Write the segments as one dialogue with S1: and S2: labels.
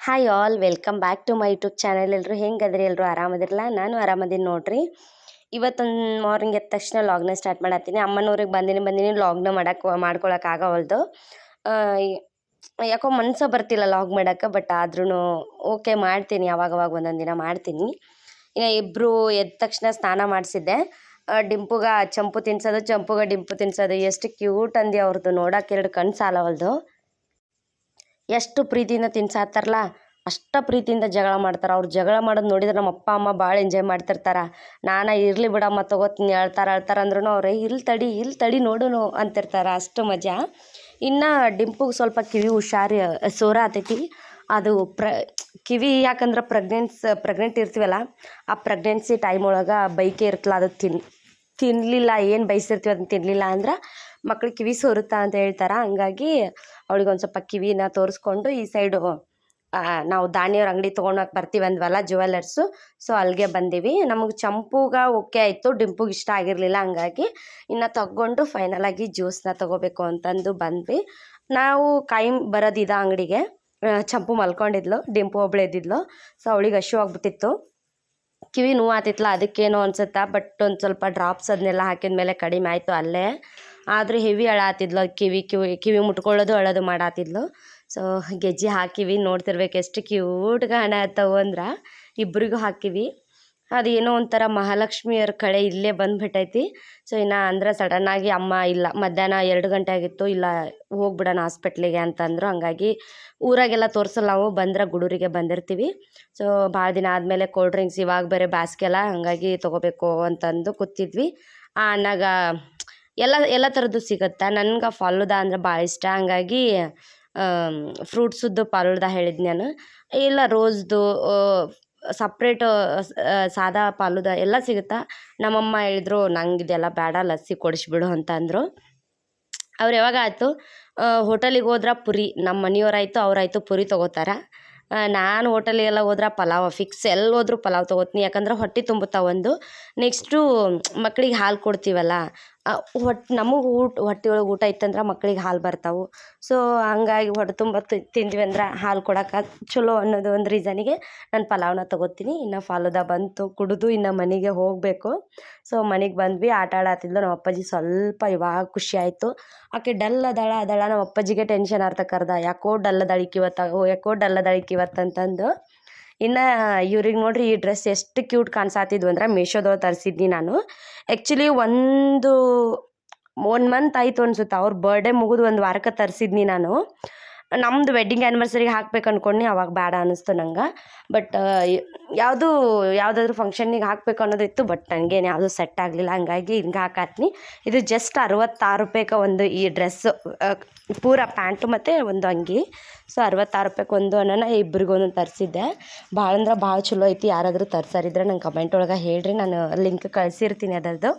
S1: Hi all welcome back to my YouTube channel ಎಲ್ಲರೂ ಹೆಂಗದ್ರಿ? ಎಲ್ಲರೂ ಆರಾಮದಿರಲ್ಲ ನಾನು ಆರಾಮದಿನ ನೋಡ್ರಿ. ಇವತ್ತೊಂದು ಮಾರ್ನಿಂಗ್ ಎದ್ದ ತಕ್ಷಣ ಲಾಗ್ನ ಸ್ಟಾರ್ಟ್ ಮಾಡತ್ತೀನಿ. ಅಮ್ಮನವ್ರಿಗೆ ಬಂದಿನಿ ಬಂದಿನಿ ಲಾಗ್ನ ಮಾಡಕ್ಕೆ ಮಾಡ್ಕೊಳಕ್ಕೆ ಆಗವಲ್ದು. ಆ, ಯಾಕೋ ಮನಸ್ಸು ಬರ್ತಿಲ್ಲ ಲಾಗ್ ಮಾಡಕ್ಕೆ ಬಟ್ ಆದ್ರೂ ಓಕೆ ಮಾಡ್ತೀನಿ. ಯಾವಾಗವಾಗ ಒಂದೊಂದು ದಿನ ಮಾಡ್ತೀನಿ. ಇನ್ನು ಇಬ್ಬರು ಎದ್ದ ತಕ್ಷಣ ಸ್ನಾನ ಮಾಡಿಸಿದ್ದೆ. ಡಿಂಪುಗ ಚಂಪು ತಿನ್ಸೋದು ಚಂಪುಗ ಡಿಂಪು ತಿನ್ಸೋದು. ಎಷ್ಟು ಕ್ಯೂಟ್ ಅಂದಿ ಅವ್ರದ್ದು ನೋಡಕ್ಕೆ ಎರಡು ಕಣ್ಣು ಸಾಲವಲ್ದು. ಎಷ್ಟು ಪ್ರೀತಿಯಿಂದ ತಿನ್ಸಾತ್ತಾರಲ್ಲ ಅಷ್ಟ ಪ್ರೀತಿಯಿಂದ ಜಗಳ ಮಾಡ್ತಾರೆ. ಅವ್ರು ಜಗಳ ಮಾಡೋದು ನೋಡಿದ್ರೆ ನಮ್ಮ ಅಪ್ಪ, ಅಮ್ಮ ಭಾಳ ಎಂಜಾಯ್ ಮಾಡ್ತಿರ್ತಾರೆ. ನಾನು ಇರಲಿ ಬಿಡಮ್ಮ ತಗೋತೀನಿ ಅಳ್ತಾರೆ ಅಳ್ತಾರೆ ಅಂದ್ರೂ ಅವ್ರೆ ಇಲ್ಲಿ ತಡಿ ಇಲ್ಲಿ ತಡಿ ನೋಡುನು ಅಂತಿರ್ತಾರೆ. ಅಷ್ಟು ಮಜಾ. ಇನ್ನು ಡಿಂಪುಗೆ ಸ್ವಲ್ಪ ಕಿವಿ ಹುಷಾರಿ, ಸೋರ ಆತೈತಿ. ಅದು ಪ್ರ, ಕಿವಿ ಯಾಕಂದ್ರೆ ಪ್ರೆಗ್ನೆನ್ಸ್ ಪ್ರೆಗ್ನೆಂಟ್ ಇರ್ತೀವಲ್ಲ, ಆ ಪ್ರೆಗ್ನೆನ್ಸಿ ಟೈಮ್ ಒಳಗೆ ಬೈಕೆ ಇರ್ತಲ್ಲ ಅದು ತಿನ್ ತಿನ್ನಲಿಲ್ಲ ಏನು ಬಯಸಿರ್ತೀವಿ ಅದನ್ನ ತಿನ್ನಲಿಲ್ಲ ಅಂದ್ರೆ ಮಕ್ಳಿಗೆ ಕಿವಿ ಸೋರುತ್ತಾ ಅಂತ ಹೇಳ್ತಾರ? ಹಂಗಾಗಿ ಅವಳಿಗೆ ಒಂದು ಸ್ವಲ್ಪ ಕಿವಿನ ತೋರಿಸ್ಕೊಂಡು ಈ ಸೈಡು ನಾವು ದಾನಿಯವ್ರ ಅಂಗಡಿ ತೊಗೊಂಡೋಗಿ ಬರ್ತೀವಿ ಅಂದ್ವಲ್ಲ ಜುವೆಲ್ಲರ್ಸು ಸೊ ಅಲ್ಲಿಗೆ ಬಂದೀವಿ. ನಮಗೆ ಚಂಪುಗ ಓಕೆ ಆಯಿತು, ಡಿಂಪುಗೆ ಇಷ್ಟ ಆಗಿರಲಿಲ್ಲ, ಹಂಗಾಗಿ ಇನ್ನು ತಗೊಂಡು ಫೈನಲಾಗಿ ಜ್ಯೂಸ್ನ ತೊಗೋಬೇಕು ಅಂತಂದು ಬಂದ್ವಿ. ನಾವು ಕಾಯಿ ಬರೋದಿದ ಅಂಗಡಿಗೆ ಚಂಪು ಮಲ್ಕೊಂಡಿದ್ಲು, ಡಿಂಪು ಒಬ್ಳು ಸೊ ಅವಳಿಗೆ ಹಶು ಆಗ್ಬಿಟ್ಟಿತ್ತು. ಕಿವಿ ನೋವು ಆತಿತ್ತಲ್ಲ ಅದಕ್ಕೇನೋ ಅನ್ಸುತ್ತಾ, ಬಟ್ ಒಂದು ಸ್ವಲ್ಪ ಡ್ರಾಪ್ಸ್ ಅದನ್ನೆಲ್ಲ ಹಾಕಿದ ಮೇಲೆ ಕಡಿಮೆ ಆಯಿತು ಅಲ್ಲೇ. ಆದರೂ ಹೆವಿ ಅಳಾತಿದ್ಲು. ಕಿವಿ ಕಿವಿ ಕಿವಿ ಮುಟ್ಕೊಳ್ಳೋದು, ಅಳೋದು ಮಾಡಾತಿದ್ಲು. ಸೊ ಗೆಜ್ಜೆ ಹಾಕಿವಿ. ನೋಡ್ತಿರ್ಬೇಕು ಎಷ್ಟು ಕ್ಯೂಟ್ ಕಾಣತ್ತವು ಅಂದ್ರೆ. ಇಬ್ಬರಿಗೂ ಹಾಕಿವಿ. ಅದೇನೋ ಒಂಥರ ಮಹಾಲಕ್ಷ್ಮಿಯವ್ರ ಕಡೆ ಇಲ್ಲೇ ಬಂದ್ಬಿಟ್ಟೈತಿ. ಸೊ ಇನ್ನು ಅಂದ್ರೆ ಸಡನ್ನಾಗಿ ಅಮ್ಮ ಇಲ್ಲ, ಮಧ್ಯಾಹ್ನ ಎರಡು ಗಂಟೆ ಆಗಿತ್ತು. ಇಲ್ಲ, ಹೋಗ್ಬಿಡೋಣ ಹಾಸ್ಪಿಟ್ಲಿಗೆ ಅಂತಂದರು. ಹಂಗಾಗಿ ಊರಾಗೆಲ್ಲ ತೋರಿಸಲ್ಲ ನಾವು. ಬಂದ್ರೆ ಗುಡೂರಿಗೆ ಬಂದಿರ್ತೀವಿ. ಸೊ ಭಾಳ ದಿನ ಆದಮೇಲೆ ಕೋಲ್ಡ್ ಡ್ರಿಂಕ್ಸ್ ಇವಾಗ ಬೇರೆ ಬ್ಯಾಸ್ಗೆಲ್ಲ. ಹಾಗಾಗಿ ತೊಗೋಬೇಕು ಅಂತಂದು ಕೂತಿದ್ವಿ. ಆ ಅಣ್ಣಗ ಎಲ್ಲ ಎಲ್ಲ ಥರದ್ದು ಸಿಗುತ್ತೆ? ನನ್ಗೆ ಫಾಲೂದಾ ಅಂದ್ರೆ ಭಾಳ ಇಷ್ಟ. ಹಂಗಾಗಿ ಫ್ರೂಟ್ಸುದ್ದು ಪಾಲುದ ಹೇಳಿದ್ದು ನಾನು. ಇಲ್ಲ ರೋಸ್ದು ಸಪ್ರೇಟ್ ಸಾದಾ ಪಾಲುದ ಎಲ್ಲ ಸಿಗುತ್ತಾ? ನಮ್ಮಮ್ಮ ಹೇಳಿದ್ರು, ನಂಗೆ ಇದೆಲ್ಲ ಬೇಡ, ಲಸ್ಸಿ ಕೊಡಿಸ್ಬಿಡು ಅಂತ ಅಂದರು. ಅವ್ರು ಯಾವಾಗ ಆಯಿತು? ಹೋಟೆಲಿಗೆ ಹೋದ್ರೆ ಪುರಿ. ನಮ್ಮ ಮನೆಯವ್ರಾಯ್ತು, ಅವರಾಯ್ತು ಪುರಿ ತೊಗೋತಾರೆ. ನಾನು ಹೋಟೆಲಿಗೆಲ್ಲ ಹೋದ್ರೆ ಪಲಾವ್, ಫಿಕ್ಸ್ ಎಲ್ಲಿ ಹೋದ್ರೂ ಪಲಾವ್ ತೊಗೋತೀನಿ. ಯಾಕಂದ್ರೆ ಹೊಟ್ಟೆ ತುಂಬುತ್ತಾ ಒಂದು. ನೆಕ್ಸ್ಟು ಮಕ್ಕಳಿಗೆ ಹಾಲು ಕೊಡ್ತೀವಲ್ಲ ಹೊಟ್ಟೆ ನಮಗೆ ಊಟ ಹೊಟ್ಟೆ ಒಳಗೆ ಊಟ ಇತ್ತಂದ್ರೆ ಮಕ್ಳಿಗೆ ಹಾಲು ಬರ್ತಾವೆ. ಸೊ ಹಂಗಾಗಿ ಹೊಟ್ಟೆ ತುಂಬ ತಿಂದ್ವಿ ಅಂದ್ರೆ ಹಾಲು ಕೊಡಕ್ಕೆ ಚಲೋ ಅನ್ನೋದು ಒಂದು ರೀಸನಿಗೆ ನಾನು ಪಲಾವ್ನ ತೊಗೋತೀನಿ. ಇನ್ನು ಫಾಲೂದಾ ಬಂತು, ಕುಡಿದು ಇನ್ನು ಮನೆಗೆ ಹೋಗಬೇಕು. ಸೊ ಮನೆಗೆ ಬಂದ್ವಿ, ಆಟ ಆಡತ್ತಿದ್ಲು ನಮ್ಮ ಅಪ್ಪಾಜಿ ಸ್ವಲ್ಪ ಇವಾಗ ಖುಷಿ ಆಯಿತು. ಆಕೆ ಡಲ್ ಅದಾಳ ಅದಾಳ ನಮ್ಮ ಅಪ್ಪಾಜಿಗೆ ಟೆನ್ಷನ್ ಅರ್ಥಕ್ಕೆ ಕರ್ದ. ಯಾಕೋ ಡಲ್ ಅದಾಳಿಕೆ ಇವತ್ತು ಯಾಕೋ ಡಲ್ ಅದಾಳಿಕೆ ಇವತ್ತು ಅಂತಂದು ಇನ್ನು ಇವ್ರಿಗೆ ನೋಡ್ರಿ ಈ ಡ್ರೆಸ್ ಎಷ್ಟು ಕ್ಯೂಟ್ ಕಾಣಿಸಾತಿದ್ವು ಅಂದ್ರೆ ಮೀಶೋದವ್ರು ತರಿಸಿದ್ನಿ ನಾನು. ಆ್ಯಕ್ಚುಲಿ ಒಂದು ಒನ್ ಮಂತ್ ಆಯಿತು ಅನ್ಸುತ್ತೆ. ಅವ್ರ ಬರ್ಡೇ ಮುಗಿದು ಒಂದು ವಾರಕ್ಕೆ ತರಿಸಿದ್ನಿ ನಾನು. ನಮ್ದು ವೆಡ್ಡಿಂಗ್ ಆ್ಯನಿವರ್ಸರಿಗೆ ಹಾಕ್ಬೇಕು ಅನ್ಕೊಂಡು ಅವಾಗ ಬೇಡ ಅನ್ನಿಸ್ತು ನಂಗೆ. ಬಟ್ ಯಾವುದು, ಯಾವುದಾದ್ರೂ ಫಂಕ್ಷನ್ನಿಗೆ ಹಾಕ್ಬೇಕು ಅನ್ನೋದಿತ್ತು ಬಟ್ ನನಗೇನು ಯಾವುದು ಸೆಟ್ ಆಗಲಿಲ್ಲ. ಹಂಗಾಗಿ ಹಿಂಗೆ ಹಾಕಾತ್ನಿ. ಇದು ಜಸ್ಟ್ ಅರವತ್ತಾರು ರೂಪಾಯಿಗೆ ಒಂದು ಈ ಡ್ರೆಸ್ಸು ಪೂರ ಪ್ಯಾಂಟು ಮತ್ತು ಒಂದು ಅಂಗಿ. ಸೊ ಅರವತ್ತಾರು ರೂಪಾಯಿಗೆ ಒಂದು ಅನ್ನೋಣ ಇಬ್ರಿಗೂ ಒಂದೊಂದು ತರಿಸಿದ್ದೆ. ಭಾಳ ಅಂದ್ರೆ ಭಾಳ ಚಲೋ ಐತಿ, ಯಾರಾದರೂ ತರ್ಸಾರಿದ್ರೆ ನಂಗೆ ಕಮೆಂಟ್ ಒಳಗೆ ಹೇಳ್ರಿ. ನಾನು ಲಿಂಕ್ ಕಳಿಸಿರ್ತೀನಿ ಅದರದ್ದು.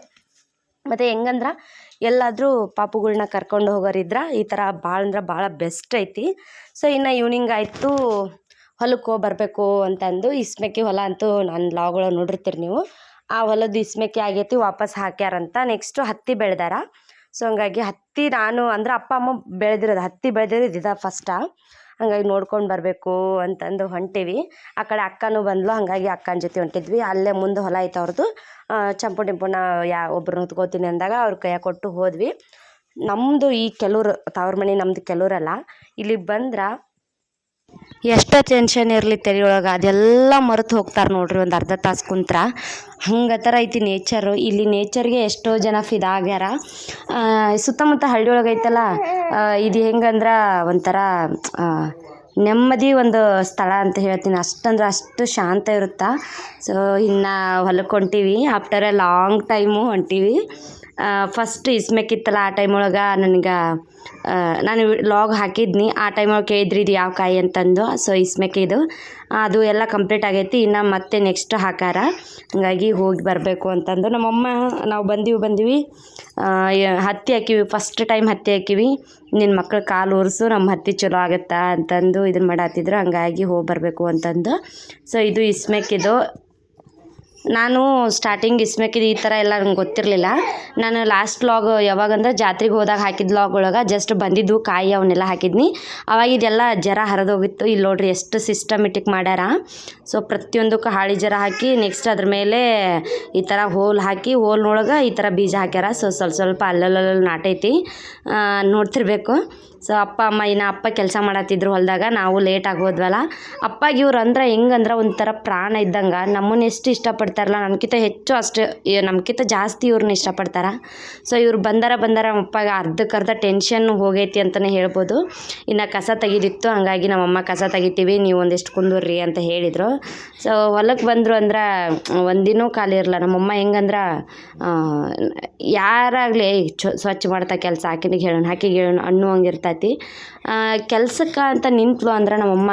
S1: ಮತ್ತು ಹೆಂಗಂದ್ರೆ ಎಲ್ಲಾದರೂ ಪಾಪುಗಳನ್ನ ಕರ್ಕೊಂಡು ಹೋಗೋರಿದ್ರ ಈ ಥರ ಭಾಳ ಅಂದ್ರೆ ಭಾಳ ಬೆಸ್ಟ್ ಐತಿ. ಸೊ ಇನ್ನು ಈವ್ನಿಂಗ್ ಆಯಿತು ಹೊಲಕ್ಕೆ ಹೋಗಿ ಬರಬೇಕು ಅಂತಂದು ಇಸ್ಮೆಕ್ಕಿ ಹೊಲ ಅಂತೂ ನಾನು ಲಾಗ್ ಒಳಗೆ ನೋಡಿರ್ತೀರಿ ನೀವು. ಆ ಹೊಲದ ಇಸ್ಮೆಕ್ಕಿ ಆಗೈತಿ ವಾಪಸ್ ಹಾಕ್ಯಾರಂತ ನೆಕ್ಸ್ಟು ಹತ್ತಿ ಬೆಳೆದಾರ. ಸೊ ಹಂಗಾಗಿ ಹತ್ತಿ ನಾನು, ಅಂದ್ರೆ ಅಪ್ಪ, ಅಮ್ಮ ಬೆಳೆದಿರೋದು, ಹತ್ತಿ ಬೆಳೆದಿರೋದು ಇದು ಫಸ್ಟಾ ಹಂಗಾಗಿ ನೋಡ್ಕೊಂಡು ಬರಬೇಕು ಅಂತಂದು ಹೊಂಟೀವಿ. ಆ ಕಡೆ ಅಕ್ಕನೂ ಬಂದ್ಲು, ಹಾಗಾಗಿ ಅಕ್ಕನ ಜೊತೆ ಹೊಂಟಿದ್ವಿ. ಅಲ್ಲೇ ಮುಂದೆ ಹೊಲ ಐತೆ ಅವ್ರದ್ದು ಚಂಪು ಟಿಂಪುನ ಯಾ ಒಬ್ರನ್ನ ಹೊತ್ಕೋತೀನಿ ಅಂದಾಗ ಅವ್ರ ಕೈಯಾಗ ಕೊಟ್ಟು ಹೋದ್ವಿ. ನಮ್ಮದು ಈ ಕೆಲವ್ರು ತವ್ರ ಮನೆ ನಮ್ದು ಕೆಲವ್ರಲ್ಲ ಇಲ್ಲಿಗೆ ಬಂದ್ರೆ ಎಷ್ಟೋ ಟೆನ್ಷನ್ ಇರಲಿ ತಲೆಯೊಳಗೆ ಅದೆಲ್ಲ ಮರೆತು ಹೋಗ್ತಾರೆ ನೋಡ್ರಿ ಒಂದು ಅರ್ಧ ತಾಸು ಕುಂತ್ರ. ಹಂಗೆ ಥರ ಐತಿ ನೇಚರು ಇಲ್ಲಿ ನೇಚರ್ಗೆ ಎಷ್ಟೋ ಜನ ಫಿದಾಗ್ಯಾರ ಸುತ್ತಮುತ್ತ ಹಳ್ಳಿ ಒಳಗೆ ಐತಲ್ಲ ಇದು ಹೆಂಗಂದ್ರೆ ಒಂಥರ ನೆಮ್ಮದಿ ಒಂದು ಸ್ಥಳ ಅಂತ ಹೇಳ್ತೀನಿ. ಅಷ್ಟಂದ್ರೆ ಅಷ್ಟು ಶಾಂತ ಇರುತ್ತೆ. ಸೊ ಇನ್ನು ಹೊಲಕ್ಕೆ ಹೊಂಟೀವಿ. ಆಫ್ಟರ್ ಎ ಲಾಂಗ್ ಟೈಮು ಹೊಂಟೀವಿ. ಫಸ್ಟ್ ಇಸ್ಮೆಕ್ಕಿತ್ತಲ್ಲ ಆ ಟೈಮ್ ಒಳಗೆ ನನಗೆ ನಾನು ಲಾಗ್ ಹಾಕಿದ್ನಿ. ಆ ಟೈಮ್ ಒಳಗೆ ಕೇಳಿದ್ರಿ ಇದು ಯಾವ ಕಾಯಿ ಅಂತಂದು. ಸೊ ಇಸ್ಮೆಕ್ಕಿದು ಅದು ಎಲ್ಲ ಕಂಪ್ಲೀಟ್ ಆಗೈತಿ. ಇನ್ನು ಮತ್ತೆ ನೆಕ್ಸ್ಟ್ ಹಾಕಾರ. ಹಂಗಾಗಿ ಹೋಗಿ ಬರಬೇಕು ಅಂತಂದು. ನಮ್ಮಮ್ಮ, ನಾವು ಬಂದೀವಿ ಬಂದೀವಿ. ಹತ್ತಿ ಹಾಕಿವಿ. ಫಸ್ಟ್ ಟೈಮ್ ಹತ್ತಿ ಹಾಕಿವಿ. ನಿನ್ನ ಮಕ್ಳು ಕಾಲು ಒರೆಸು ನಮ್ಮ ಹತ್ತಿ ಚಲೋ ಆಗುತ್ತಾ ಅಂತಂದು ಇದನ್ನು ಮಾಡತ್ತಿದ್ರು ಹಂಗಾಗಿ ಹೋಗಿ ಬರಬೇಕು ಅಂತಂದು. ಸೊ ಇದು ಇಸ್ಮೆಕ್ಕಿದು. ನಾನು ಸ್ಟಾರ್ಟಿಂಗ್ ಇಸ್ಮೆಕಿದ್ ಈ ಥರ ಎಲ್ಲ ನಂಗೆ ಗೊತ್ತಿರಲಿಲ್ಲ. ನಾನು ಲಾಸ್ಟ್ ಲಾಗ್ ಯಾವಾಗಂದ್ರೆ ಜಾತ್ರೆಗೆ ಹೋದಾಗ ಹಾಕಿದ ಲಾಗ್ ಒಳಗೆ ಜಸ್ಟ್ ಬಂದಿದ್ದು ಕಾಯಿ ಅವನ್ನೆಲ್ಲ ಹಾಕಿದ್ನಿ. ಅವಾಗ ಇದೆಲ್ಲ ಜರ ಹರಿದೋಗಿತ್ತು ಇಲ್ಲಿ ನೋಡ್ರಿ ಎಷ್ಟು ಸಿಸ್ಟಮೆಟಿಕ್ ಮಾಡ್ಯಾರ. ಸೊ ಪ್ರತಿಯೊಂದಕ್ಕೂ ಹಾಳಿ ಜರ ಹಾಕಿ ನೆಕ್ಸ್ಟ್ ಅದ್ರ ಮೇಲೆ ಈ ಥರ ಹೋಲ್ ಹಾಕಿ ಹೋಲ್ನೊಳಗೆ ಈ ಥರ ಬೀಜ ಹಾಕ್ಯಾರ. ಸೊ ಸ್ವಲ್ಪ ಸ್ವಲ್ಪ ಅಲ್ಲಲ್ಲಲ್ಲಿ ನಾಟೈತಿ ನೋಡ್ತಿರ್ಬೇಕು. ಸೊ ಅಪ್ಪ, ಅಮ್ಮ ಇನ್ನು ಅಪ್ಪ ಕೆಲಸ ಮಾಡತ್ತಿದ್ರು ಹೊಲದಾಗ, ನಾವು ಲೇಟ್ ಆಗೋದ್ವಲ್ಲ. ಅಪ್ಪಾಗ ಇವ್ರು ಅಂದ್ರೆ ಹೆಂಗಂದ್ರೆ ಒಂಥರ ಪ್ರಾಣ ಇದ್ದಂಗೆ. ನಮ್ಮನ್ನ ಎಷ್ಟು ಇಷ್ಟಪಡ್ತಾರಲ್ಲ ನಮ್ಗಿಂತ ಹೆಚ್ಚು ಅಷ್ಟು ನಮ್ಗಿಂತ ಜಾಸ್ತಿ ಇವ್ರನ್ನ ಇಷ್ಟಪಡ್ತಾರೆ. ಸೊ ಇವ್ರು ಬಂದಾರ ಬಂದಾರ ನಮ್ಮ ಅಪ್ಪಗೆ ಅರ್ಧಕ್ಕರ್ಧ ಟೆನ್ಷನ್ ಹೋಗೈತಿ ಅಂತಲೇ ಹೇಳ್ಬೋದು. ಇನ್ನು ಕಸ ತೆಗಿದಿತ್ತು, ಹಾಗಾಗಿ ನಮ್ಮಮ್ಮ ಕಸ ತೆಗಿತೀವಿ, ನೀವು ಒಂದಿಷ್ಟು ಕುಂದೂರ್ರಿ ಅಂತ ಹೇಳಿದರು. ಸೊ ಹೊಲಕ್ಕೆ ಬಂದರು ಅಂದ್ರೆ, ಒಂದಿನೂ ಖಾಲಿ ಇರಲ್ಲ ನಮ್ಮಮ್ಮ ಹೆಂಗಂದ್ರೆ ಯಾರಾಗಲಿ ಸ್ವಚ್ಛ ಮಾಡ್ತಾ ಕೆಲಸ, ಆಕಿನಿಗೆ ಹೇಳೋಣ, ಆಕಿಗೆ ಹೇಳೋಣ, ಅನ್ನುವಂಗೆ ಕೆಲ್ಸಕ್ಕೆ ಅಂತ ನಿಂತ್ಲು ಅಂದ್ರೆ ನಮ್ಮಮ್ಮ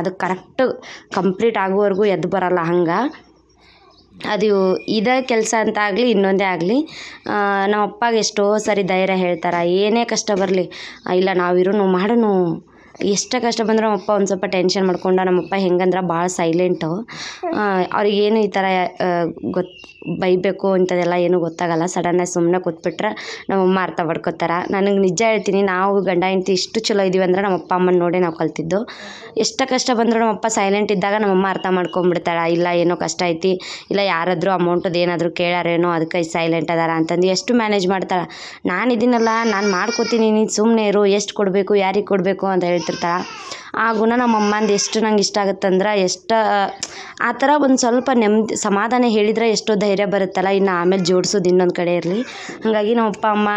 S1: ಅದು ಕರೆಕ್ಟ್ ಕಂಪ್ಲೀಟ್ ಆಗೋವರೆಗೂ ಎದ್ದು ಬರಲ್ಲ ಹಂಗೆ. ಅದು ಇದೇ ಕೆಲಸ ಅಂತ ಆಗಲಿ, ಇನ್ನೊಂದೇ ಆಗಲಿ ನಮ್ಮ ಅಪ್ಪಗೆ ಎಷ್ಟೋ ಸರಿ ಧೈರ್ಯ ಹೇಳ್ತಾರೆ, ಏನೇ ಕಷ್ಟ ಬರಲಿ ಇಲ್ಲ ನಾವಿರೋನು ಮಾಡೋನು ಎಷ್ಟೇ ಕಷ್ಟ ಬಂದರೂ ನಮ್ಮಪ್ಪ ಒಂದು ಸ್ವಲ್ಪ ಟೆನ್ಷನ್ ಮಾಡ್ಕೊಂಡು ನಮ್ಮಪ್ಪ ಹೆಂಗಂದ್ರೆ ಭಾಳ ಸೈಲೆಂಟು ಅವ್ರಿಗೇನು ಈ ಥರ ಗೊತ್ತು ಬೈಬೇಕು ಇಂಥದ್ದೆಲ್ಲ ಏನೂ ಗೊತ್ತಾಗಲ್ಲ. ಸಡನ್ನಾಗಿ ಸುಮ್ಮನೆ ಕೂತ್ಬಿಟ್ರೆ ನಮ್ಮಮ್ಮ ಅರ್ಥ ಪಡ್ಕೋತಾರೆ ನನಗೆ ನಿಜ ಹೇಳ್ತೀನಿ, ನಾವು ಗಂಡ ಹೆಂಡ್ತಿ ಇಷ್ಟು ಚಲೋ ಇದ್ದೀವಿ ಅಂದ್ರೆ ನಮ್ಮ ಅಪ್ಪ ಅಮ್ಮನ ನೋಡಿ ನಾವು ಕಲ್ತಿದ್ದು. ಎಷ್ಟು ಕಷ್ಟ ಬಂದರೂ ನಮ್ಮಪ್ಪ ಸೈಲೆಂಟ್ ಇದ್ದಾಗ ನಮ್ಮಮ್ಮ ಅರ್ಥ ಮಾಡ್ಕೊಂಬಿಡ್ತಾಳೆ. ಇಲ್ಲ, ಏನೋ ಕಷ್ಟ ಐತಿ, ಇಲ್ಲ ಯಾರಾದರೂ ಅಮೌಂಟದ್ದು ಏನಾದರೂ ಕೇಳಾರೇನೋ, ಅದಕ್ಕೆ ಸೈಲೆಂಟ್ ಅದಾರ ಅಂತಂದು ಎಷ್ಟು ಮ್ಯಾನೇಜ್ ಮಾಡ್ತಾಳೆ. ನಾನು ಇದ್ದೀನಲ್ಲ ನಾನು ಮಾಡ್ಕೋತೀನಿ, ನೀನು ಸುಮ್ಮನೆ ಇರು, ಎಷ್ಟು ಕೊಡಬೇಕು, ಯಾರಿಗೆ ಕೊಡಬೇಕು ಅಂತ ಹೇಳ್ತಿರ್ತಾಳೆ. ಆ ಗುಣ ನಮ್ಮ ಅಮ್ಮಂದು ಎಷ್ಟು ನಂಗೆ ಇಷ್ಟ ಆಗುತ್ತಂದ್ರೆ ಎಷ್ಟು, ಆ ಥರ ಒಂದು ಸ್ವಲ್ಪ ನೆಮ್ಮದಿ ಸಮಾಧಾನ ಹೇಳಿದರೆ ಎಷ್ಟೋ ಧೈರ್ಯ ಬರುತ್ತಲ್ಲ, ಇನ್ನು ಆಮೇಲೆ ಜೋಡ್ಸೋದು ಇನ್ನೊಂದು ಕಡೆ ಇರಲಿ. ಹಾಗಾಗಿ ನಮ್ಮ ಅಪ್ಪ, ಅಮ್ಮ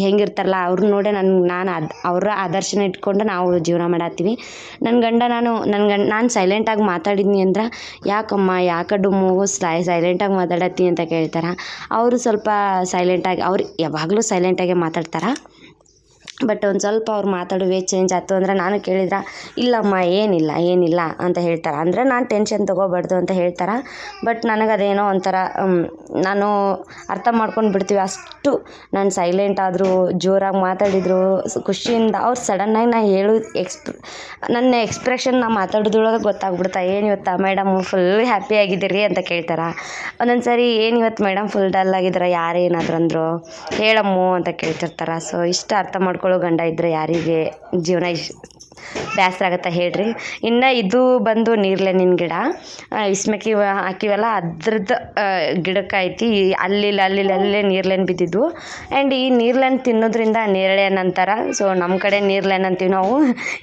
S1: ಹೆಂಗಿರ್ತಾರಲ್ಲ ಅವ್ರನ್ನ ನೋಡೇ ನನ್ನ ನಾನು ಅದು, ಅವರ ಆದರ್ಶನ ಇಟ್ಕೊಂಡು ನಾವು ಜೀವನ ಮಾಡತ್ತೀವಿ. ನನ್ನ ಗಂಡ ನಾನು ನನ್ನ ಗಂಡ, ನಾನು ಸೈಲೆಂಟಾಗಿ ಮಾತಾಡಿದ್ನಿ ಅಂದ್ರೆ, ಯಾಕಮ್ಮ, ಯಾಕೆ ಡುಮ್ಮು ಸೈ ಸೈಲೆಂಟಾಗಿ ಮಾತಾಡತ್ತಿ? ಅಂತ ಕೇಳ್ತಾರೆ. ಅವರು ಸ್ವಲ್ಪ ಸೈಲೆಂಟಾಗಿ ಅವ್ರು ಯಾವಾಗಲೂ ಸೈಲೆಂಟಾಗೆ ಮಾತಾಡ್ತಾರೆ. ಬಟ್ ಒಂದು ಸ್ವಲ್ಪ ಅವ್ರು ಮಾತಾಡುವೇ ಚೇಂಜ್ ಆಯ್ತು ಅಂದ್ರೆ ನಾನು ಕೇಳಿದ್ರೆ, ಇಲ್ಲಮ್ಮ, ಏನಿಲ್ಲ ಏನಿಲ್ಲ ಅಂತ ಹೇಳ್ತಾರೆ. ಅಂದರೆ ನಾನು ಟೆನ್ಷನ್ ತೊಗೋಬಾರ್ದು ಅಂತ ಹೇಳ್ತಾರೆ. ಬಟ್ ನನಗೆ ಅದೇನೋ ಒಂಥರ ನಾನು ಅರ್ಥ ಮಾಡ್ಕೊಂಡು ಬಿಡ್ತೀವಿ. ಅಷ್ಟು ನಾನು ಸೈಲೆಂಟ್ ಆದರೂ, ಜೋರಾಗಿ ಮಾತಾಡಿದ್ರು, ಖುಷಿಯಿಂದ ಅವ್ರು ಸಡನ್ನಾಗಿ ನಾನು ಹೇಳು ಎಕ್ಸ್ಪ್ ನನ್ನ ಎಕ್ಸ್ಪ್ರೆಷನ್ ನಾನು ಮಾತಾಡೋದ್ರೊಳಗೆ ಗೊತ್ತಾಗ್ಬಿಡ್ತಾ, ಏನು ಇವತ್ತಾ ಮೇಡಮ್ ಫುಲ್ ಹ್ಯಾಪಿ ಆಗಿದ್ದೀರಿ ಅಂತ ಕೇಳ್ತಾರೆ. ಒಂದೊಂದು ಸರಿ ಏನು ಇವತ್ತು ಮೇಡಮ್ ಫುಲ್ ಡಲ್ ಆಗಿದ್ದಾರೆ? ಯಾರು ಏನಾದ್ರು ಅಂದರು? ಹೇಳಮ್ಮು ಅಂತ ಕೇಳ್ತಿರ್ತಾರೆ. ಸೊ ಇಷ್ಟ ಅರ್ಥ ಮಾಡ್ಕೊಳ್ಳೋ ಗಂಡ ಇದ್ದರೆ ಯಾರಿಗೆ ಜೀವನ ಇಶ್ ಬೇಸರ ಆಗತ್ತೆ ಹೇಳ್ರಿ. ಇನ್ನು ಇದು ಬಂದು ನೀರ್ಲೆಣ್ಣಿನ ಗಿಡ ಇಸ್ಮೆಕಿ ಹಾಕಿವಲ್ಲ, ಅದ್ರದ್ದು ಗಿಡಕ್ಕೆ ಐತಿ. ಅಲ್ಲಿಲ್ಲ ಅಲ್ಲಿಲ್ಲ ಅಲ್ಲೇ ನೀರ್ಲೆಣ್ಣು ಬಿದ್ದಿದ್ವು. ಆ್ಯಂಡ್ ಈ ನೀರ್ಲೆನ್ ತಿನ್ನೋದ್ರಿಂದ ನೇರಳೆ ಅಂತಾರೆ. ಸೊ ನಮ್ಮ ಕಡೆ ನೀರ್ಲೆಣ್ಣು ಅಂತೀವಿ ನಾವು.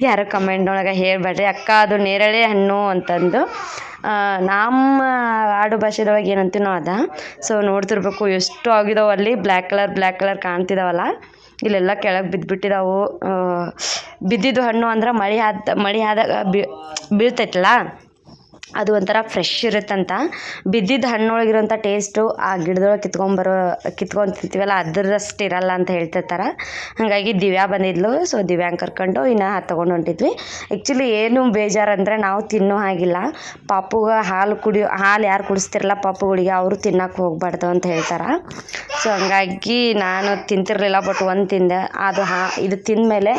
S1: ಯಾರೋ ಕಮೆಂಟ್ನೊಳಗೆ ಹೇಳ್ಬೇಡ್ರಿ. ಅಕ್ಕ, ಅದು ನೇರಳೆ ಹಣ್ಣು ಅಂತಂದು. ನಮ್ಮ ಆಡು ಭಾಷೆದೊಳಗೆ ಏನಂತೀವಿ ನಾವು ಅದ. ಸೊ ನೋಡ್ತಿರ್ಬೇಕು, ಎಷ್ಟು ಆಗಿದಾವೆ ಅಲ್ಲಿ. ಬ್ಲ್ಯಾಕ್ ಕಲರ್ ಬ್ಲ್ಯಾಕ್ ಕಲರ್ ಕಾಣ್ತಿದಾವಲ್ಲ. ಇಲ್ಲೆಲ್ಲ ಕೆಳಗೆ ಬಿದ್ದುಬಿಟ್ಟಿದಾವು ಬಿದ್ದಿದ್ದು ಹಣ್ಣು ಅಂದ್ರೆ ಮಳೆ ಆದ ಮಳೆ ಆದಾಗ ಬೀಳ್ತೈತಲ್ಲ? ಅದು ಒಂಥರ ಫ್ರೆಶ್ ಇರುತ್ತಂತ. ಬಿದ್ದಿದ್ದ ಹಣ್ಣೊಳಗಿರೋಂಥ ಟೇಸ್ಟು ಆ ಗಿಡದೊಳಗೆ ಕಿತ್ಕೊಂಬರೋ ಕಿತ್ಕೊಂಡು ತಿಂತೀವಲ್ಲ ಅದರಷ್ಟು ಇರಲ್ಲ ಅಂತ ಹೇಳ್ತಿರ್ತಾರೆ. ಹಾಗಾಗಿ ದಿವ್ಯಾ ಬಂದಿದ್ಲು. ಸೊ ದಿವ್ಯಾಂಗ್ ಕರ್ಕೊಂಡು ಇನ್ನು ತೊಗೊಂಡು ಹೊಂಟಿದ್ವಿ. ಆ್ಯಕ್ಚುಲಿ ಏನು ಬೇಜಾರು ಅಂದರೆ ನಾವು ತಿನ್ನೋ ಹಾಗಿಲ್ಲ. ಪಾಪುಗೆ ಹಾಲು ಕುಡಿಯೋ ಹಾಲು ಯಾರು ಕುಡಿಸ್ತಿರಲ್ಲ ಪಾಪುಗಳಿಗೆ, ಅವರು ತಿನ್ನಕ್ಕೆ ಹೋಗ್ಬಾರ್ದು ಅಂತ ಹೇಳ್ತಾರೆ. ಸೊ ಹಂಗಾಗಿ ನಾನು ತಿಂತಿರಲಿಲ್ಲ ಬಟ್ ಒಂದು ತಿಂದೆ. ಅದು ಹಾ, ಇದು ತಿಂದಮೇಲೆ,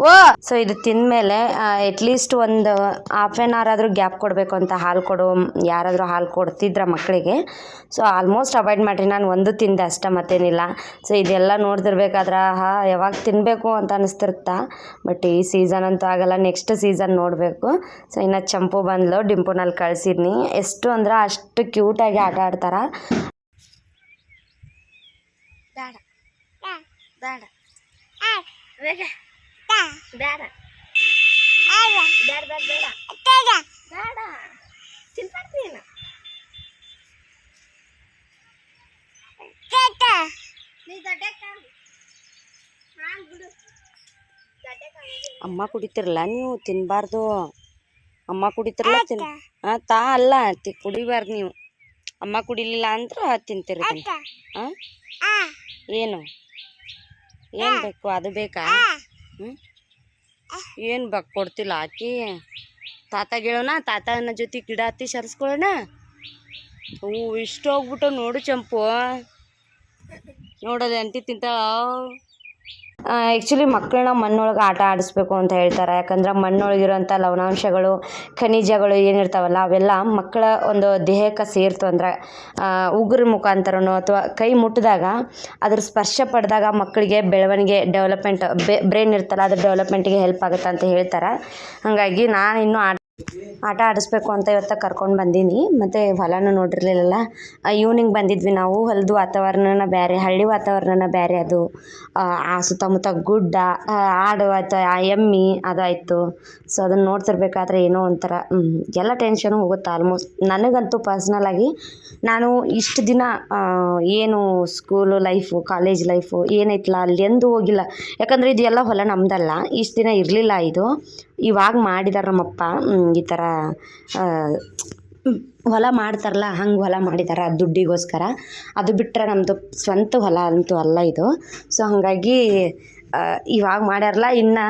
S1: ಓ! ಸೊ ಇದು ತಿಂದಮೇಲೆ ಅಟ್ಲೀಸ್ಟ್ ಒಂದು ಹಾಫ್ ಆ್ಯನ್ ಅವರ್ ಆದರೂ ಗ್ಯಾಪ್ ಕೊಡಬೇಕು ಅಂತ ಹಾಲು ಕೊಡೋ, ಯಾರಾದರೂ ಹಾಲು ಕೊಡ್ತಿದ್ರ ಮಕ್ಕಳಿಗೆ ಸೊ ಆಲ್ಮೋಸ್ಟ್ ಅವಾಯ್ಡ್ ಮಾಡಿರಿ. ನಾನು ಒಂದು ತಿಂದೆ ಅಷ್ಟೇ, ಮತ್ತೇನಿಲ್ಲ. ಸೊ ಇದೆಲ್ಲ ನೋಡ್ತಿರ್ಬೇಕಾದ್ರೆ ಹಾ ಯಾವಾಗ ತಿನ್ನಬೇಕು ಅಂತ ಅನಿಸ್ತಿರ್ತಾ ಬಟ್ ಈ ಸೀಸನ್ ಅಂತೂ ಆಗಲ್ಲ ನೆಕ್ಸ್ಟ್ ಸೀಸನ್ ನೋಡಬೇಕು. ಸೊ ಇನ್ನು ಚಂಪು ಬಂದ್ಲು, ಡಿಂಪುನಲ್ಲಿ ಕಳಿಸಿದ್ನಿ. ಎಷ್ಟು ಅಂದ್ರೆ ಅಷ್ಟು ಕ್ಯೂಟಾಗಿ ಆಟ ಆಡ್ತಾರೆ.
S2: ಬೇಡ. ಬೇಡ ಬೇಡ ಬೇಡ ಬೇಡ. ಬೇಡ.
S1: ಅಮ್ಮ ಕುಡಿತಿರಲ್ಲ ನೀವು ತಿನ್ನಬಾರ್ದು ಅಮ್ಮ ಕುಡಿತಿರಲ್ಲ ತಿನ್ ಹಾ ತಾ ಅಲ್ಲ ತಿ ಕುಡಿಬಾರ್ದು ನೀವು. ಅಮ್ಮ ಕುಡಿಲಿಲ್ಲ ಅಂದ್ರೆ ತಿಂತೀರಿ ಹಾಂ ಏನು? ಏನು ಬೇಕು ಅದು ಬೇಕಾ? ಹ್ಞೂ ಏನು ಬಕ್ ಕೊಡ್ತಿಲ್ಲ ಆಕಿ? ತಾತ ಹೇಳೋಣ ತಾತನ ಜೊತೆ ಗಿಡ ಹತ್ತಿ ಸರಿಸ್ಕೊಳ್ಳೋಣ ಹೂ ಇಷ್ಟು ಹೋಗ್ಬಿಟ್ಟು ನೋಡು ಚಂಪು. ನೋಡೋದು ಅಂಟಿ ತಿಂತಾವ ಆ್ಯಕ್ಚುಲಿ ಮಕ್ಕಳನ್ನ ಮಣ್ಣೊಳಗೆ ಆಟ ಆಡಿಸ್ಬೇಕು ಅಂತ ಹೇಳ್ತಾರೆ. ಯಾಕಂದ್ರೆ ಮಣ್ಣೊಳಗಿರೋಂಥ ಲವಣಾಂಶಗಳು, ಖನಿಜಗಳು ಏನಿರ್ತಾವಲ್ಲ, ಅವೆಲ್ಲ ಮಕ್ಕಳ ಒಂದು ದೇಹಕ್ಕೆ ಸೇರ್ತು ಅಂದ್ರೆ ಉಗುರು ಮುಖಾಂತರನೋ ಅಥವಾ ಕೈ ಮುಟ್ಟಿದಾಗ ಅದ್ರ ಸ್ಪರ್ಶ ಪಡೆದಾಗ ಮಕ್ಕಳಿಗೆ ಬೆಳವಣಿಗೆ ಡೆವಲಪ್ಮೆಂಟ್ ಬ್ರೈನ್ ಇರ್ತಲ್ಲ, ಅದ್ರ ಡೆವಲಪ್ಮೆಂಟಿಗೆ ಹೆಲ್ಪ್ ಆಗುತ್ತೆ ಅಂತ ಹೇಳ್ತಾರೆ. ಹಾಗಾಗಿ ನಾನು ಇನ್ನೂ ಆಟ ಆಡಿಸ್ಬೇಕು ಅಂತ ಇವತ್ತು ಕರ್ಕೊಂಡು ಬಂದೀನಿ. ಮತ್ತು ಹೊಲನೂ ನೋಡಿರ್ಲಿಲ್ಲ ಈವ್ನಿಂಗ್ ಬಂದಿದ್ವಿ ನಾವು. ಹೊಲದ ವಾತಾವರಣನ ಬೇರೆ ಹಳ್ಳಿ ವಾತಾವರಣನ ಬೇರೆ ಅದು. ಆ ಸುತ್ತಮುತ್ತ ಗುಡ್ಡ ಆಡು ಆಯ್ತು, ಆ ಎಮ್ಮಿ ಅದಾಯಿತು. ಸೊ ಅದನ್ನು ನೋಡ್ತಿರ್ಬೇಕಾದ್ರೆ ಏನೋ ಒಂಥರ ಎಲ್ಲ ಟೆನ್ಷನು ಹೋಗುತ್ತೆ ಆಲ್ಮೋಸ್ಟ್ ನನಗಂತೂ ಪರ್ಸ್ನಲಾಗಿ ನಾನು ಇಷ್ಟು ದಿನ ಏನು ಸ್ಕೂಲು ಲೈಫು ಕಾಲೇಜ್ ಲೈಫು ಏನೈತಲ್ಲ ಅಲ್ಲಿ ಎಂದೂ ಹೋಗಿಲ್ಲ. ಯಾಕಂದರೆ ಇದು ಎಲ್ಲ ಹೊಲ ನಮ್ಮದಲ್ಲ ಇಷ್ಟು ದಿನ ಇರಲಿಲ್ಲ ಇದು. ಇವಾಗ ಮಾಡಿದಾರ ನಮ್ಮಪ್ಪ ಈ ಥರ ಹೊಲ ಮಾಡ್ತಾರಲ್ಲ, ಹಂಗೆ ಹೊಲ ಮಾಡಿದಾರೆ ದುಡ್ಡಿಗೋಸ್ಕರ. ಅದು ಬಿಟ್ಟರೆ ನಮ್ಮದು ಸ್ವಂತ ಹೊಲ ಅಂತೂ ಅಲ್ಲ ಇದು. ಸೊ ಹಾಗಾಗಿ ಇವಾಗ ಮಾಡ್ಯಾರಲ್ಲ, ಇನ್ನು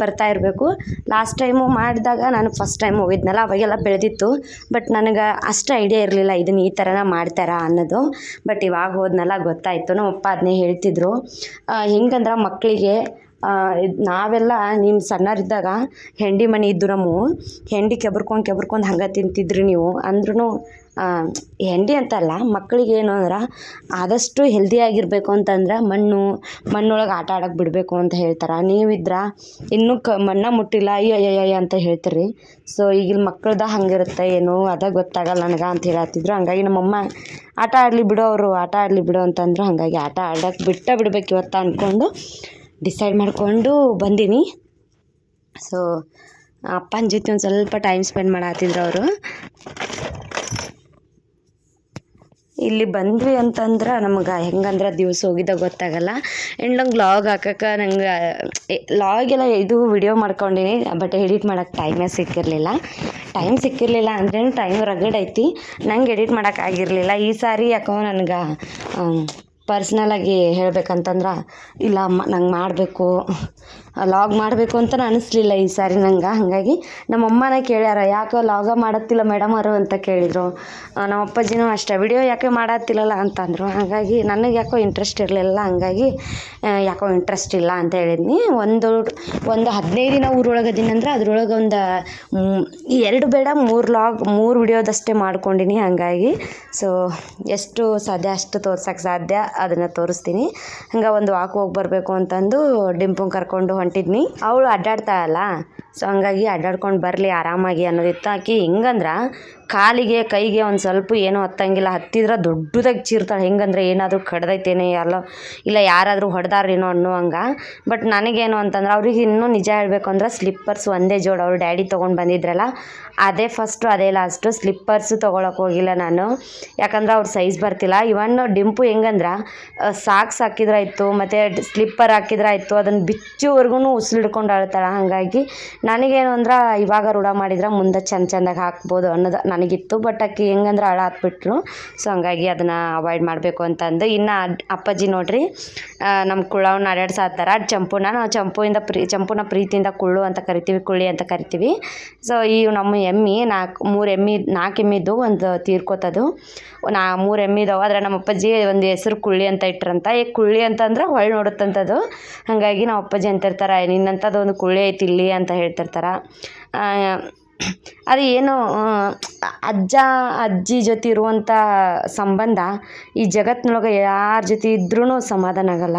S1: ಬರ್ತಾ ಇರಬೇಕು. ಲಾಸ್ಟ್ ಟೈಮು ಮಾಡಿದಾಗ ನಾನು ಫಸ್ಟ್ ಟೈಮ್ ಹೋಗಿದ್ನಲ್ಲ, ಅವಾಗೆಲ್ಲ ಬೆಳೆದಿತ್ತು. ಬಟ್ ನನಗೆ ಅಷ್ಟು ಐಡಿಯಾ ಇರಲಿಲ್ಲ ಇದನ್ನು ಈ ಥರನ ಮಾಡ್ತಾರಾ ಅನ್ನೋದು. ಬಟ್ ಇವಾಗ ಹೋದ್ನಲ್ಲ, ಗೊತ್ತಾಯಿತು. ನಮ್ಮಪ್ಪ ಅದನ್ನೇ ಹೇಳ್ತಿದ್ರು. ಹೆಂಗಂದ್ರೆ ಮಕ್ಕಳಿಗೆ ನಾವೆಲ್ಲ ನಿಮ್ಮ ಸಣ್ಣರಿದ್ದಾಗ ಹೆಂಡಿ ಮನೆ ಇದ್ದು ನಮ್ಮವು ಹೆಂಡಿ ಕೆಬರ್ಕೊಂಡು ಕೆಬರ್ಕೊಂಡು ಹಂಗೆ ತಿಂತಿದ್ರಿ ನೀವು. ಅಂದ್ರೂ ಹೆಂಡಿ ಅಂತಲ್ಲ, ಮಕ್ಕಳಿಗೆ ಏನು ಅಂದ್ರೆ ಆದಷ್ಟು ಹೆಲ್ದಿಯಾಗಿರಬೇಕು ಅಂತಂದ್ರೆ ಮಣ್ಣು, ಮಣ್ಣೊಳಗೆ ಆಟ ಆಡೋಕೆ ಬಿಡಬೇಕು ಅಂತ ಹೇಳ್ತಾರೆ. ನೀವಿದ್ರೆ ಇನ್ನೂ ಕ, ಮಣ್ಣ ಮುಟ್ಟಿಲ್ಲ, ಅಯ್ಯ ಅಯ್ಯ ಅಯ್ಯ ಅಂತ ಹೇಳ್ತೀರಿ. ಸೊ ಈಗಿನ ಮಕ್ಕಳ್ದ ಹಂಗಿರುತ್ತೆ ಏನು? ಅದ ಗೊತ್ತಾಗಲ್ಲ ನನಗೆ ಅಂತ ಹೇಳತ್ತಿದ್ರು ಹಂಗಾಗಿ ನಮ್ಮಮ್ಮ, ಆಟ ಆಡಲಿ ಬಿಡು ಅವರು, ಆಟ ಆಡಲಿ ಬಿಡು ಅಂತಂದ್ರು. ಹಾಗಾಗಿ ಆಟ ಆಡೋಕೆ ಬಿಟ್ಟ ಬಿಡ್ಬೇಕು ಇವತ್ತು ಅಂದ್ಕೊಂಡು ಡಿಸೈಡ್ ಮಾಡಿಕೊಂಡು ಬಂದೀನಿ. ಸೊ ಅಪ್ಪನ ಜೊತೆ ಒಂದು ಸ್ವಲ್ಪ ಟೈಮ್ ಸ್ಪೆಂಡ್ ಮಾಡತ್ತಿದ್ರು ಅವರು. ಇಲ್ಲಿ ಬಂದ್ವಿ ಅಂತಂದ್ರೆ ನಮಗೆ ಹೆಂಗಂದ್ರೆ ದಿವಸ ಹೋಗಿದ್ದ ಗೊತ್ತಾಗಲ್ಲ. ಆ್ಯಂಡ್ ನಂಗೆ ಲಾಗ್ ಹಾಕಕ್ಕೆ ನಂಗೆ ಲಾಗೆಲ್ಲ ಇದು ವಿಡಿಯೋ ಮಾಡ್ಕೊಂಡೀನಿ ಬಟ್ ಎಡಿಟ್ ಮಾಡೋಕ್ಕೆ ಟೈಮೇ ಸಿಕ್ಕಿರಲಿಲ್ಲ. ಟೈಮ್ ಸಿಕ್ಕಿರಲಿಲ್ಲ ಅಂದ್ರೇನು ಟೈಮ್ ರಗಡ್ ಐತಿ. ನಂಗೆ ಎಡಿಟ್ ಮಾಡೋಕ್ಕಾಗಿರಲಿಲ್ಲ ಈ ಸಾರಿ ಯಾಕೋ ನನಗೆ ಪರ್ಸ್ನಲಾಗಿ ಹೇಳ್ಬೇಕಂತಂದ್ರೆ ಇಲ್ಲ ಅಮ್ಮ ನಂಗೆ ಮಾಡಬೇಕು. ಲಾಗ್ ಮಾಡಬೇಕು ಅಂತ ಅನಿಸ್ಲಿಲ್ಲ ಈ ಸಾರಿ ನಂಗೆ. ಹಾಗಾಗಿ ನಮ್ಮ ಅಮ್ಮನ ಕೇಳ್ಯಾರ, ಯಾಕೆ ಲಾಗ ಮಾಡತ್ತಿಲ್ಲ ಮೇಡಮ್ ಅವರು ಅಂತ ಕೇಳಿದರು. ನಮ್ಮ ಅಪ್ಪಾಜಿನೂ ಅಷ್ಟೇ, ವಿಡಿಯೋ ಯಾಕೆ ಮಾಡತ್ತಿಲ್ಲಲ್ಲ ಅಂತಂದರು ಹಾಗಾಗಿ ನನಗೆ ಯಾಕೋ ಇಂಟ್ರೆಸ್ಟ್ ಇರಲಿಲ್ಲ, ಹಾಗಾಗಿ ಯಾಕೋ ಇಂಟ್ರೆಸ್ಟ್ ಇಲ್ಲ ಅಂತ ಹೇಳಿದ್ನಿ. ಒಂದು ಒಂದು ಹದಿನೈದು ದಿನ ಊರೊಳಗೆ ಅಂದ್ರೆ ಅದ್ರೊಳಗೆ ಒಂದು ಎರಡು ಬೇಡ, ಮೂರು ಲಾಗ್, ಮೂರು ವಿಡಿಯೋದಷ್ಟೇ ಮಾಡ್ಕೊಂಡಿನಿ. ಹಾಗಾಗಿ ಸೊ ಎಷ್ಟು ಸಾಧ್ಯ ಅಷ್ಟು ತೋರ್ಸೋಕ್ಕೆ ಸಾಧ್ಯ, ಅದನ್ನು ತೋರಿಸ್ತೀನಿ. ಹಂಗೆ ಒಂದು ವಾಕ್ ಹೋಗಿ ಬರಬೇಕು ಅಂತಂದು ಡಿಂಪು ಕರ್ಕೊಂಡು ಹೊಂಟಿದ್ನಿ ಅವಳು ಅಡ್ಡಾಡ್ತಾಳಲ್ಲ ಸೊ ಹಂಗಾಗಿ ಅಡ್ಡಾಡ್ಕೊಂಡು ಬರಲಿ ಆರಾಮಾಗಿ ಅನ್ನೋದಿತ್ತು. ಆಕೆ ಹೆಂಗಂದ್ರೆ ಕಾಲಿಗೆ, ಕೈಗೆ ಒಂದು ಸ್ವಲ್ಪ ಏನೂ ಹತ್ತಂಗಿಲ್ಲ. ಹತ್ತಿದ್ರೆ ದೊಡ್ಡದಾಗಿ ಚೀರ್ತಾಳೆ. ಹೆಂಗಂದ್ರೆ ಏನಾದರೂ ಕಡ್ದೈತೇನೆ ಎಲ್ಲೋ ಇಲ್ಲ ಯಾರಾದರೂ ಹೊಡೆದಾರೇನೋ ಅನ್ನೋ ಹಂಗೆ ಬಟ್ ನನಗೇನು ಅಂತಂದ್ರೆ ಅವ್ರಿಗೆ ಇನ್ನೂ ನಿಜ ಹೇಳಬೇಕು ಅಂದ್ರೆ ಸ್ಲಿಪ್ಪರ್ಸ್ ಒಂದೇ ಜೋಡು. ಅವ್ರು ಡ್ಯಾಡಿ ತೊಗೊಂಡು ಬಂದಿದ್ರಲ್ಲ, ಅದೇ ಫಸ್ಟು ಅದೇ ಲಾಸ್ಟು ಸ್ಲಿಪ್ಪರ್ಸು ತೊಗೊಳಕ್ಕೆ ಹೋಗಿಲ್ಲ ನಾನು. ಯಾಕಂದ್ರೆ ಅವ್ರ ಸೈಜ್ ಬರ್ತಿಲ್ಲ. ಇವನ್ ಡಿಂಪು ಹೆಂಗಂದ್ರೆ ಸಾಕ್ಸ್ ಹಾಕಿದ್ರಾಯ್ತು, ಮತ್ತು ಸ್ಲಿಪ್ಪರ್ ಹಾಕಿದ್ರಾಯ್ತು ಅದನ್ನು ಬಿಚ್ಚುವರೆಗೂ ಉಸಿಲಿಡ್ಕೊಂಡು ಅಳ್ತಾಳೆ. ಹಾಗಾಗಿ ನನಗೇನು ಅಂದ್ರೆ ಇವಾಗ ರೂಢ ಮಾಡಿದ್ರೆ ಮುಂದೆ ಚೆಂದ ಚೆಂದಾಗಿ ಹಾಕ್ಬೋದು ಅನ್ನೋದು ನನಗಿತ್ತು ಬಟ್ ಆಕಿ ಹೆಂಗಂದ್ರೆ ಅಳ ಹಾಕ್ಬಿಟ್ರು ಸೊ ಹಂಗಾಗಿ ಅದನ್ನು ಅವಾಯ್ಡ್ ಮಾಡಬೇಕು ಅಂತಂದು. ಇನ್ನು ಅಪ್ಪಾಜಿ ನೋಡ್ರಿ ನಮ್ಮ ಕುಳ್ಳವನ್ನ ಅಡ್ಯಾಡ್ಸಾತ್ತಾರ ಚಂಪುನ, ನಾವು ಚಂಪುಯಿಂದ ಪ್ರೀ, ಚಂಪುನ ಪ್ರೀತಿಯಿಂದ ಕುಳ್ಳು ಅಂತ ಕರಿತೀವಿ, ಕುಳ್ಳಿ ಅಂತ ಕರಿತೀವಿ. ಸೊ ಈ ನಮ್ಮ ಎಮ್ಮಿ ನಾಲ್ಕು ಮೂರು ಎಮ್ಮಿ ನಾಲ್ಕು ಎಮ್ಮಿದ್ದು ಒಂದು ತೀರ್ಕೋತದು. ನಾ, ಮೂರು ಎಮ್ಮೆ ಇದಾವೆ ಆದರೆ ನಮ್ಮ ಅಪ್ಪಾಜಿ ಒಂದು ಹೆಸರು ಕುಳ್ಳಿ ಅಂತ ಇಟ್ರಂತ. ಈ ಕುಳ್ಳಿ ಅಂತಂದ್ರೆ ಹೊಳ್ಳಿ ನೋಡುತ್ತಂಥದ್ದು ಹಾಗಾಗಿ ನಮ್ಮ ಅಪ್ಪಾಜಿ ಅಂತಿರ್ತಾರೆ ನಿನ್ನಂಥದ್ದು ಒಂದು ಕುಳ್ಳಿ ಐತಿ ಇಲ್ಲಿ ಅಂತ ಹೇಳ್ತಿರ್ತಾರೆ. ಅದು ಏನು ಅಜ್ಜ, ಅಜ್ಜಿ ಜೊತೆ ಇರುವಂಥ ಸಂಬಂಧ ಈ ಜಗತ್ತಿನೊಳಗೆ ಯಾರ ಜೊತೆ ಇದ್ರೂ ಸಮಾಧಾನ ಆಗಲ್ಲ.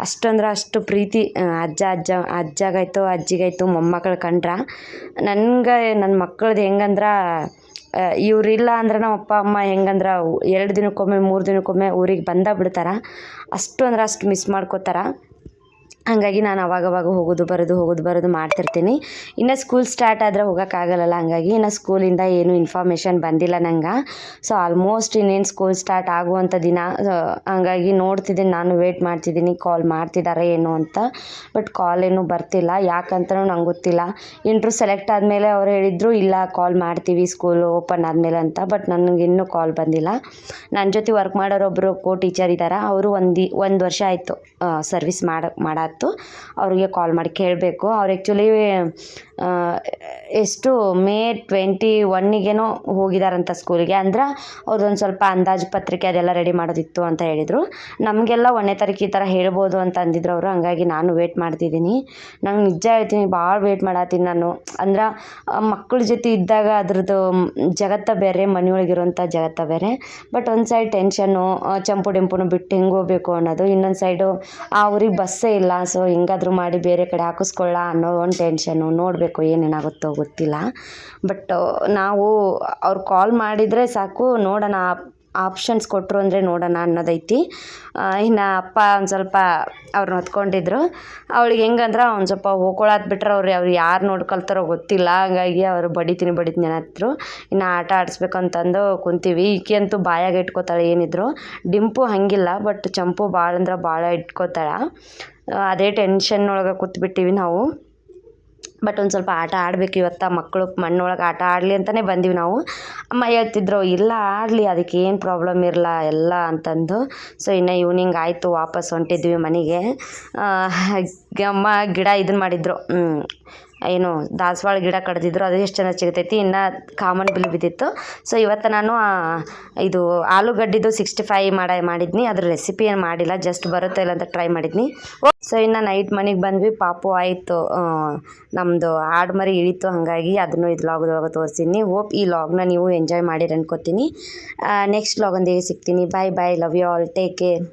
S1: ಅಷ್ಟಂದ್ರೆ ಅಷ್ಟು ಪ್ರೀತಿ ಅಜ್ಜ ಅಜ್ಜ, ಅಜ್ಜಾಗಾಯ್ತು, ಅಜ್ಜಿಗಾಯ್ತು, ಮೊಮ್ಮಕ್ಕಳು ಕಂಡ್ರ. ನನ್ಗೆ ನನ್ನ ಮಕ್ಕಳದ್ದು ಹೆಂಗಂದ್ರೆ ಇವರಿಲ್ಲ ಅಂದ್ರೆ ನಮ್ಮ ಅಪ್ಪ, ಅಮ್ಮ ಹೆಂಗಂದ್ರೆ ಎರಡು ದಿನಕ್ಕೊಮ್ಮೆ, ಮೂರು ದಿನಕ್ಕೊಮ್ಮೆ ಊರಿಗೆ ಬಂದ ಬಿಡ್ತಾರೆ. ಅಷ್ಟು ಅಂದ್ರೆ ಅಷ್ಟು ಮಿಸ್ ಮಾಡ್ಕೋತಾರೆ. ಹಾಗಾಗಿ ನಾನು ಅವಾಗವಾಗ ಹೋಗೋದು ಬರೋದು ಹೋಗೋದು ಬರೋದು ಮಾಡ್ತಿರ್ತೀನಿ. ಇನ್ನು ಸ್ಕೂಲ್ ಸ್ಟಾರ್ಟ್ ಆದರೆ ಹೋಗೋಕ್ಕಾಗಲ್ಲ ಹಂಗಾಗಿ ಇನ್ನು ಸ್ಕೂಲಿಂದ ಏನು ಇನ್ಫಾರ್ಮೇಷನ್ ಬಂದಿಲ್ಲ ನಂಗೆ. ಸೊ ಆಲ್ಮೋಸ್ಟ್ ಇನ್ನೇನು ಸ್ಕೂಲ್ ಸ್ಟಾರ್ಟ್ ಆಗುವಂಥ ದಿನ ಹಂಗಾಗಿ ನೋಡ್ತಿದ್ದೀನಿ ನಾನು ವೇಟ್ ಮಾಡ್ತಿದ್ದೀನಿ ಕಾಲ್ ಮಾಡ್ತಿದ್ದಾರೆ ಏನು ಅಂತ. ಬಟ್ ಕಾಲ್ ಏನೂ ಬರ್ತಿಲ್ಲ, ಯಾಕಂತನೂ ನಂಗೆ ಗೊತ್ತಿಲ್ಲ. ಇಂಟ್ರೂ ಸೆಲೆಕ್ಟ್ ಆದಮೇಲೆ ಅವ್ರು ಹೇಳಿದರು, ಇಲ್ಲ ಕಾಲ್ ಮಾಡ್ತೀವಿ ಸ್ಕೂಲ್ ಓಪನ್ ಆದಮೇಲೆ ಅಂತ ಬಟ್ ನನಗೆ ಇನ್ನೂ ಕಾಲ್ ಬಂದಿಲ್ಲ. ನನ್ನ ಜೊತೆ ವರ್ಕ್ ಮಾಡೋರೊಬ್ಬರು ಕೋ ಟೀಚರ್ ಇದ್ದಾರೆ ಅವರು ಒಂದು ಒಂದು ವರ್ಷ ಆಯಿತು ಸರ್ವಿಸ್ ಮಾಡ ಮಾಡತ್ತು ಅವ್ರಿಗೆ ಕಾಲ್ ಮಾಡಿ ಕೇಳಬೇಕು. ಅವ್ರು ಆ್ಯಕ್ಚುಲಿ ಎಷ್ಟು ಮೇ ಟ್ವೆಂಟಿ ಒನ್ನಿಗೇನೋ ಹೋಗಿದಾರಂತ ಸ್ಕೂಲಿಗೆ. ಅಂದ್ರೆ ಅವ್ರದ್ದೊಂದು ಸ್ವಲ್ಪ ಅಂದಾಜು ಪತ್ರಿಕೆ ಅದೆಲ್ಲ ರೆಡಿ ಮಾಡೋದಿತ್ತು ಅಂತ ಹೇಳಿದರು. ನಮಗೆಲ್ಲ ಒಂದನೇ ತಾರೀಕು ಈ ಥರ ಹೇಳ್ಬೋದು ಅಂತ ಅಂದಿದ್ರು ಅವರು. ಹಂಗಾಗಿ ನಾನು ವೇಟ್ ಮಾಡ್ತಿದ್ದೀನಿ. ನಂಗೆ ನಿಜ ಹೇಳ್ತೀನಿ ಭಾಳ ವೇಟ್ ಮಾಡತ್ತೀನಿ ನಾನು. ಅಂದ್ರೆ ಮಕ್ಕಳ ಜೊತೆ ಇದ್ದಾಗ ಅದ್ರದ್ದು ಜಗತ್ತ ಬೇರೆ ಮನೆಯೊಳಗಿರೋಂಥ ಜಗತ್ತ ಬೇರೆ. ಬಟ್ ಒಂದು ಸೈಡ್ ಟೆನ್ಷನ್ನು ಚಂಪು ಡೆಂಪುನು ಬಿಟ್ಟು ಹೆಂಗೆ ಹೋಗ್ಬೇಕು ಅನ್ನೋದು. ಇನ್ನೊಂದು ಸೈಡು ಆ ಊರಿಗೆ ಬಸ್ಸೇ ಇಲ್ಲ ಸೊ ಹೆಂಗಾದ್ರೂ ಮಾಡಿ ಬೇರೆ ಕಡೆ ಹಾಕಿಸ್ಕೊಳ್ಳ ಅನ್ನೋ ಒಂದು ಟೆನ್ಷನ್ನು ನೋಡಬೇಕು. ಏನೇನಾಗುತ್ತೋ ಗೊತ್ತಿಲ್ಲ. ಬಟ್ ನಾವು ಅವ್ರು ಕಾಲ್ ಮಾಡಿದರೆ ಸಾಕು, ನೋಡೋಣ ಆಪ್ಷನ್ಸ್ ಕೊಟ್ಟರು ಅಂದರೆ ನೋಡೋಣ ಅನ್ನೋದೈತಿ. ಇನ್ನು ಅಪ್ಪ ಒಂದು ಸ್ವಲ್ಪ ಅವ್ರನ್ನ ಹೊತ್ಕೊಂಡಿದ್ರು. ಅವಳಿಗೆ ಹೆಂಗಂದ್ರೆ ಒಂದು ಸ್ವಲ್ಪ ಹೋಗ್ಕೊಳತ್ ಬಿಟ್ರೆ ಅವ್ರು ಅವ್ರು ಯಾರು ನೋಡ್ಕೊಳ್ತಾರೋ ಗೊತ್ತಿಲ್ಲ. ಹಂಗಾಗಿ ಅವರು ಬಡಿತೀನಿ ಬಡಿತೀನಿ ಅನ್ನತ್ರು. ಇನ್ನು ಆಟ ಆಡಿಸ್ಬೇಕು ಅಂತಂದು ಕುಂತೀವಿ. ಈಕೆ ಅಂತೂ ಬಾಯಾಗ ಇಟ್ಕೋತಾಳೆ ಏನಿದ್ರು. ಡಿಂಪು ಹಾಗಿಲ್ಲ ಬಟ್ ಚಂಪು ಭಾಳ ಅಂದ್ರೆ ಭಾಳ ಇಟ್ಕೋತಾಳೆ ಅದೇ ಟೆನ್ಷನ್ ಒಳಗೆ ಕೂತ್ಬಿಟ್ಟಿವಿ ನಾವು. ಬಟ್ ಒಂದು ಸ್ವಲ್ಪ ಆಟ ಆಡಬೇಕು ಇವತ್ತು, ಮಕ್ಕಳು ಮಣ್ಣೊಳಗೆ ಆಟ ಆಡಲಿ ಅಂತಲೇ ಬಂದೀವಿ ನಾವು. ಅಮ್ಮ ಹೇಳ್ತಿದ್ರು, ಇಲ್ಲ ಆಡಲಿ ಅದಕ್ಕೆ ಏನು ಪ್ರಾಬ್ಲಮ್ ಇರಲ್ಲ ಎಲ್ಲ ಅಂತಂದು. ಸೊ ಇನ್ನು ಈವ್ನಿಂಗ್ ಆಯಿತು, ವಾಪಸ್ ಹೊಂಟಿದ್ವಿ ಮನೆಗೆ. ಅಮ್ಮ ಗಿಡ ಇದನ್ನ ಮಾಡಿದ್ರು. ಏನು ದಾಸವಾಳ ಗಿಡ ಕಡ್ದಿದ್ರು ಅದು ಎಷ್ಟು ಚೆನ್ನಾಗಿ ಸಿಗ್ತೈತಿ ಇನ್ನು ಕಾಮನ್ ಬಿಲ್ ಬಿದ್ದಿತ್ತು. ಸೊ ಇವತ್ತು ನಾನು ಇದು ಆಲೂಗಡ್ಡಿದು ಸಿಕ್ಸ್ಟಿ ಫೈವ್ ಮಾಡ, ಮಾಡಿದ್ನಿ. ಅದ್ರ ರೆಸಿಪಿ ಏನು ಮಾಡಿಲ್ಲ ಜಸ್ಟ್ ಬರುತ್ತೋ ಇಲ್ಲ ಅಂತ ಟ್ರೈ ಮಾಡಿದ್ನಿ. ಸೊ ಇನ್ನು ನೈಟ್ ಮನೆಗೆ ಬಂದ್ವಿ. ಪಾಪು ಆಯಿತು ನಮ್ಮದು ಹಾಡು ಮರಿ ಇಳಿತು, ಹಾಗಾಗಿ ಅದನ್ನು ಇದು ಲಾಗ್ದೊಳಗೆ ತೋರಿಸ್ತೀನಿ ಹೋಪ್ ಈ ಲಾಗ್ನ ನೀವು ಎಂಜಾಯ್ ಮಾಡಿರಿ ಅನ್ಕೋತೀನಿ. ನೆಕ್ಸ್ಟ್ ಲಾಗ್ ಒಂದು ಸಿಗ್ತೀನಿ. Bye bye love you all take care